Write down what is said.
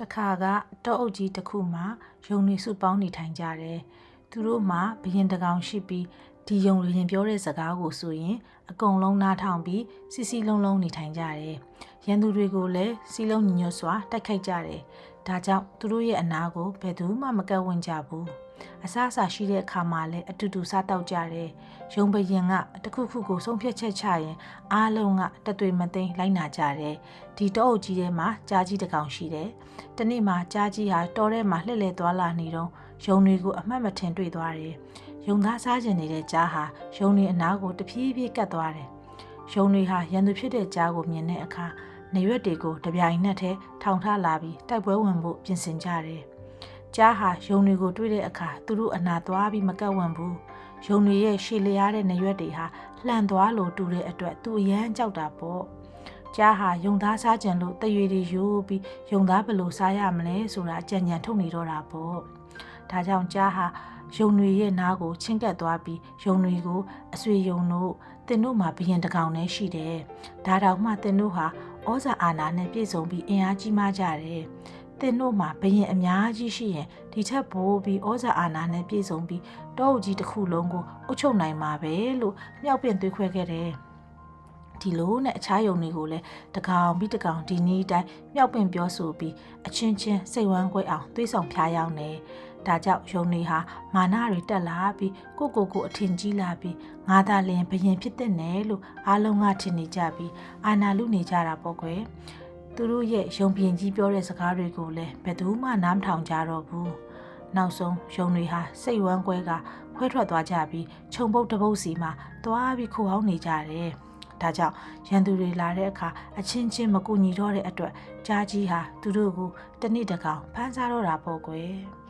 တခါကတောအုပ်ကြီးတစ်ခုမှာယုံနေစုပေါင်းနေထိုင်ကြတယ်သူတို့မှာဘရင်တကောင်ရှိပြီးဒီယုံလူရင်ပြောတဲ့စကားကိုဆိုရင်အကုန်လုံးနားထောင်ပြီးစီစီလုံးလုံးနေထိုင်ကြတယ်ရန်သူတွေကိုလည်းစီလုံးညီညွတ်စွာတိုက်ခိုက်ကြတယ်ဒါကြောင့်သူတို့ရဲ့အနာကိုဘယ်သူမှမကက်ဝင်ကြဘူး အဆအစာရှိတဲ့အခါမှာလည်းအတူတူစားတောက်ကြတယ်ရုံဘရင်ကတစ်ခုခုကိုဆုံးဖြတ်ချက်ချရင်အားလုံးကတသွေမသိမ်းလိုက်နာကြတယ်ဒီတောအုပ်ကြီးထဲမှာကြားကြီးတစ်ကောင်ရှိတယ်တနေ့မှာကြားကြီးဟာတောထဲမှာလှည့်လည်သွားလာနေတော့ရုံတွေကိုအမှတ်မထင်တွေ့သွားတယ်ရုံသားစားကျင်နေတဲ့ကြားဟာရုံတွေအနားကိုတဖြည်းဖြည်းကတ်သွားတယ်ရုံတွေဟာရန်သူဖြစ်တဲ့ကြားကိုမြင်တဲ့အခါနေရွက်တွေကိုတပြိုင်နက်တည်းထောင်ထလာပြီးတိုက်ပွဲဝင်ဖို့ပြင်ဆင်ကြတယ်။ ကြားဟာယုံတွေကိုတွေ့တဲ့အခါသူတို့အနာသွားပြီးမကက်ဝင်ဘူး။ယုံတွေရဲ့ရှည်လျားတဲ့နေရွက်တွေဟာလှန်သွားလို့တူတဲ့အတွက်သူအရန်ကြောက်တာပေါ့။ကြားဟာယုံသားစားကြံလို့တရွေတွေယိုးပြီးယုံသားဘယ်လိုစားရမလဲဆိုတာအကြံဉာဏ်ထုတ်နေတော့တာပေါ့။ဒါကြောင့်ကြားဟာယုံတွေရဲ့နားကိုချင်းကပ်သွားပြီးယုံတွေကိုအဆွေယုံတို့တင်တို့မှာဘရင်တကောင်နဲ့ရှိတယ်။ဒါတောင်မှတင်တို့ဟာဩဇာအာဏာနဲ့ပြည့်စုံပြီးအင်အားကြီးမားကြတယ်။ တင်တို့မှာဘရင်အများကြီးရှိရင်ဒီထက်ပိုပြီးဩဇာအာဏာနဲ့ပြည့်စုံပြီးတောအုပ်ကြီးတစ်ခုလုံးကိုအုပ်ချုပ်နိုင်မှာပဲလို့မြောက်ပင့်သွေးခွဲခဲ့တယ်။ဒီလိုနဲ့အခြားယုံတွေကိုလည်းတကောင်ပြီးတကောင်ဒီနေ့တိုင်းမြောက်ပင့်ပြောဆိုပြီးအချင်းချင်းစိတ်ဝမ်းကွဲအောင်သွေးဆောင်ဖျားယောင်းနေဒါကြောင့်ယုံနေဟာမာနတွေတက်လာပြီးကိုကိုကိုအထင်ကြီးလာပြီးငါသာလင်ဘရင်ဖြစ်တဲ့နယ်လို့အားလုံးကထင်နေကြပြီးအာနာလူနေကြတာပေါ့ကွယ် သူတို့ရဲ့ယုံပြင်ကြီးပြောတဲ့စကားတွေကိုလည်းဘယ်သူမှနားမထောင်ကြတော့ဘူးနောက်ဆုံးယုံတွေဟာစိတ်ဝမ်းကွဲကခွဲထွက်သွားကြပြီးခြုံပုတ်တပုတ်စီမှာသွားပြီးခိုဟောင်းနေကြတယ်ဒါကြောင့်ရန်သူတွေလာတဲ့အခါအချင်းချင်းမကူညီတော့တဲ့အတွက်ကြားကြီးဟာသူတို့ကိုတနစ်တကောင်ဖမ်းစားတော့တာပေါ့ကွယ်